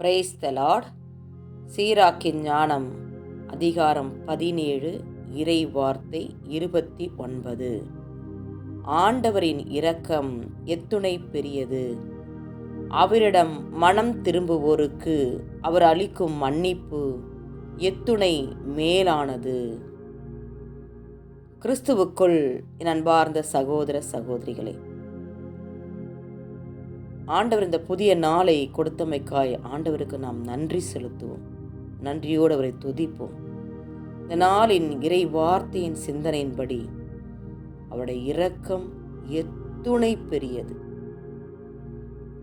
Praise the Lord சீராக்கின் ஞானம் அதிகாரம் பதினேழு இறை வார்த்தை இருபத்தி ஒன்பது. ஆண்டவரின் இரக்கம் எத்துணை பெரியது. அவரிடம் மனம் திரும்புவோருக்கு அவர் அளிக்கும் மன்னிப்பு எத்துணை மேலானது. கிறிஸ்துவுக்குள் என் அன்பார்ந்த சகோதர சகோதரிகளே ஆண்டவர் இந்த புதிய நாளை கொடுத்தமைக்காய் ஆண்டவருக்கு நாம் நன்றி செலுத்துவோம். நன்றியோடு அவரை துதிப்போம். இந்த நாளின் இறை வார்த்தையின் சிந்தனையின்படி அவருடைய இரக்கம் எத்துணை பெரியது.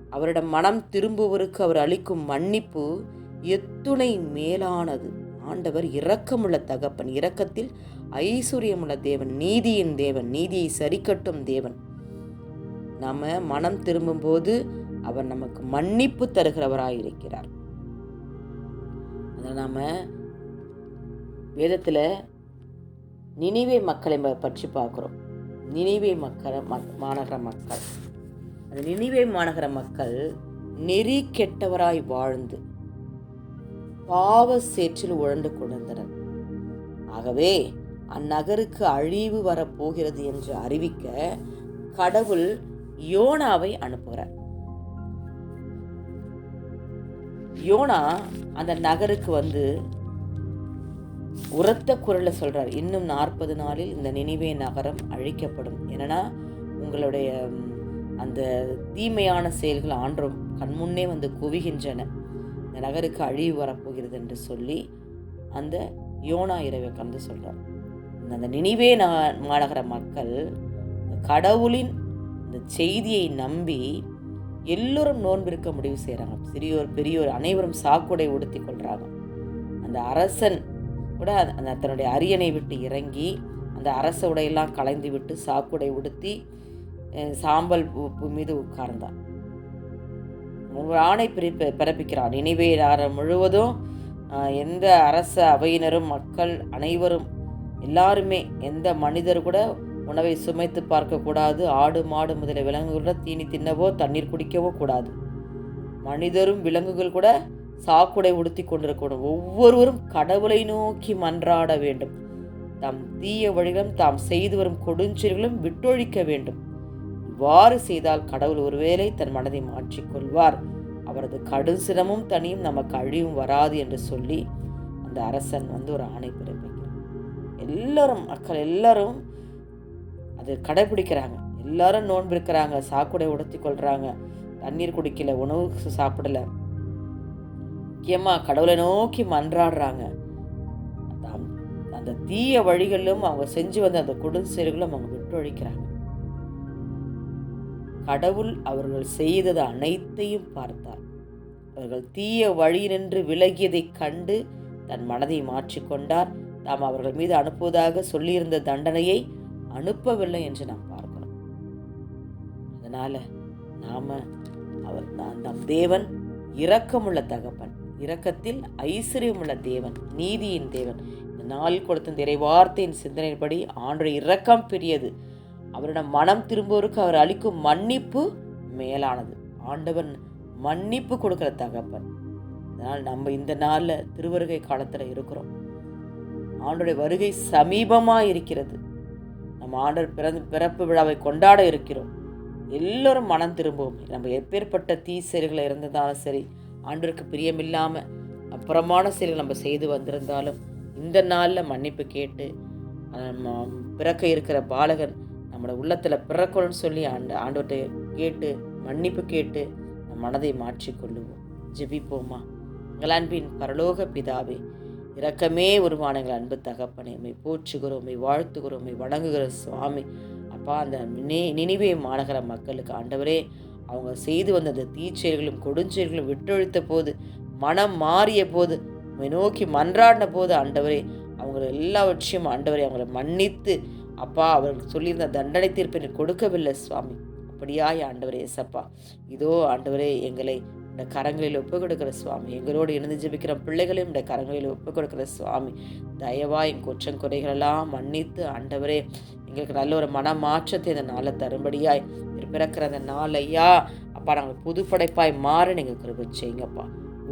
அவரிடம் மனம் திரும்புவருக்கு அவர் அளிக்கும் மன்னிப்பு எத்துணை மேலானது. ஆண்டவர் இரக்கமுள்ள தகப்பன் இரக்கத்தில் ஐஸ்வர்யமுள்ள தேவன் நீதியின் தேவன் நீதியை சரிக்கட்டும் தேவன். நம்ம மனம் திரும்பும்போது அவர் நமக்கு மன்னிப்பு தருகிறவராக இருக்கிறார் அதில் நாம் வேதத்தில் நினைவே மக்களை பற்றி பார்க்குறோம். நினைவே மக்கள் மக் மாநகர மக்கள். அந்த நினைவே மாநகர மக்கள் நெறி கெட்டவராய் வாழ்ந்து பாவ சேற்றில் உழண்டு கொண்டிருந்தனர். ஆகவே அந்நகருக்கு அழிவு வரப்போகிறது என்று அறிவிக்க கடவுள் யோனாவை அனுப்புகிறார். யோனா அந்த நகருக்கு வந்து உரத்த குரலை சொல்கிறார் இன்னும் நாற்பது நாளில் இந்த நினைவே நகரம் அழிக்கப்படும். என்னன்னா உங்களுடைய அந்த தீமையான செயல்கள் ஆன்றும் கண்முன்னே வந்து குவிகின்றன. இந்த நகருக்கு அழிவு வரப்போகிறது என்று சொல்லி அந்த யோனா இரவை கலந்து சொல்கிறார் அந்த நினைவே நா- மாநகர மக்கள் கடவுளின் இந்த செய்தியை நம்பி எல்லோரும் நோன்பிருக்க முடிவு செய்கிறாங்க சிறியோர் பெரியோர் அனைவரும் சாக்குடை உடுத்தி கொள்கிறாங்க அந்த அரசன் கூட அந்த- தன்னுடைய அரியணை விட்டு இறங்கி அந்த அரச உடையெல்லாம் கலைந்து விட்டு சாக்குடை உடுத்தி சாம்பல் மீது உட்கார்ந்தான். ஒரு ஆணை பிரிப்ப பிறப்பிக்கிறான். நினைவே நாரம் முழுவதும் எந்த அரச அவையினரும் மக்கள் அனைவரும் எல்லாருமே எந்த மனிதர் கூட உணவை சுமைத்து பார்க்கக்கூடாது. ஆடு மாடு முதலிய விலங்குகளோட தீனி தின்னவோ தண்ணீர் குடிக்கவோ கூடாது. மனிதரும் விலங்குகள் கூட சாக்குடை உடுத்தி கொண்டிருக்கணும். ஒவ்வொருவரும் கடவுளை நோக்கி மன்றாட வேண்டும். தம் தீய வழிகளும் தாம் செய்து வரும் கொடுஞ்செயல்களும் விட்டொழிக்க வேண்டும். இவ்வாறு செய்தால் கடவுள் ஒருவேளை தன் மனதை மாற்றிக்கொள்வார் அவரது கடும் சிரமும் தனியும் நமக்கு அழிவும் வராது என்று சொல்லி அந்த அரசன் வந்து ஒரு ஆணை பிறப்பிக்கிறார் எல்லாரும் மக்கள் எல்லாரும் அது கடைபிடிக்கிறாங்க. எல்லாரும் நோன்பு இருக்கிறாங்க சாக்குடை உடுத்தி கொள்கிறாங்க தண்ணீர் குடிக்கல உணவு சாப்பிடல. முக்கியமாக கடவுளை நோக்கி மன்றாடுறாங்க. தாம் அந்த தீய வழிகளிலும் அவங்க செஞ்சு வந்த அந்த கொடுஞ்செயல்களும் அவங்க விட்டொழிக்கிறாங்க கடவுள் அவர்கள் செய்தது அனைத்தையும் பார்த்தார். அவர்கள் தீய வழி நின்று விலகியதைக் கண்டு தன் மனதை மாற்றிக்கொண்டார். தாம் அவர்கள் மீது அனுப்புவதாக சொல்லியிருந்த தண்டனையை அனுப்பவில்லை என்று நாம் பார்க்கிறோம். அதனால் நாம் அவர் நம் தேவன் இரக்கமுள்ள தகப்பன். இரக்கத்தில் ஐஸ்வர்யமுள்ள தேவன் நீதியின் தேவன். இந்த நாள் கொடுத்த இந்த இறைவார்த்தையின் சிந்தனையின்படி ஆண்டுடைய இரக்கம் பெரியது. அவரிடம் மனம் திரும்புவோருக்கு அவர் அளிக்கும் மன்னிப்பு மேலானது. ஆண்டவன் மன்னிப்பு கொடுக்கிற தகப்பன். அதனால் நம்ம இந்த நாளில் திருவருகை காலத்தில் இருக்கிறோம். ஆண்டுடைய வருகை சமீபமாக இருக்கிறது. நம்ம ஆண்டர் பிறந்து பிறப்பு விழாவை கொண்டாட இருக்கிறோம். எல்லோரும் மனம் திரும்புவோம். நம்ம எப்பேற்பட்ட தீ செயல்களை இருந்ததாலும் சரி ஆண்டருக்கு பிரியமில்லாமல் அப்புறமான செயல்கள் நம்ம செய்து வந்திருந்தாலும் இந்த நாளில் மன்னிப்பு கேட்டு ம- பிறக்க இருக்கிற பாலகன் நம்மளோட உள்ளத்தில் பிறக்கணும்னு சொல்லி ஆண்டு ஆண்டவர்கிட்ட கேட்டு மன்னிப்பு கேட்டு நம் மனதை மாற்றிக்கொள்ளுவோம் ஜெபிப்போமா? எங்களான்பின் பரலோக பிதாவே இரக்கமே உருவானங்கள் அன்பு தகப்பனே. உண்மை போற்றுகிறோம் உண்மை வாழ்த்துகிறோம் உண்மை வணங்குகிற சுவாமி. அப்பா அந்த நினை நினைவே மாநகர மக்களுக்கு ஆண்டவரே அவங்க செய்து வந்த அந்த தீச்செயல்களும் கொடுஞ்செயல்களும் விட்டொழித்த போது மனம் மாறிய போது உண்மை நோக்கி மன்றாடின போது ஆண்டவரே அவங்க எல்லாவற்றையும் ஆண்டவரே அவங்களை மன்னித்து அப்பா அவர்கள் சொல்லியிருந்த தண்டனை தீர்ப்பை கொடுக்கவில்லை சுவாமி. அப்படியாய் ஆண்டவரே எசப்பா இதோ ஆண்டவரே எங்களை இந்த கரங்களில் ஒப்பு கொடுக்கிற சுவாமி. எங்களோடு இணைந்து ஜெபிக்கிற பிள்ளைகளையும் இந்த கரங்களில் ஒப்பு கொடுக்கிற சுவாமி. தயவா என் குற்றம் குறைகளெல்லாம் மன்னித்து ஆண்டவரே எங்களுக்கு நல்ல ஒரு மன மாற்றத்தை இந்த நாளை தரும்படியாய் பிறக்கிற அந்த நாள் ஐயா அப்பா நாங்கள் புது படைப்பாய் மாற நீங்கள் கிருபை செய்யுங்கப்பா.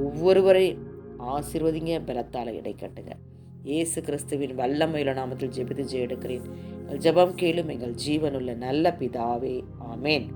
ஒவ்வொருவரையும் ஆசிர்வதிங்க பிறத்தால் இடைக்கட்டுங்க இயேசு கிறிஸ்துவின் வல்லமையுள்ள நாமத்தில் ஜெபித்து ஜெய எடுக்கிறேன் எங்கள் ஜெபம் கேளும் எங்கள் ஜீவனுள்ள நல்ல பிதாவே. ஆமேன்.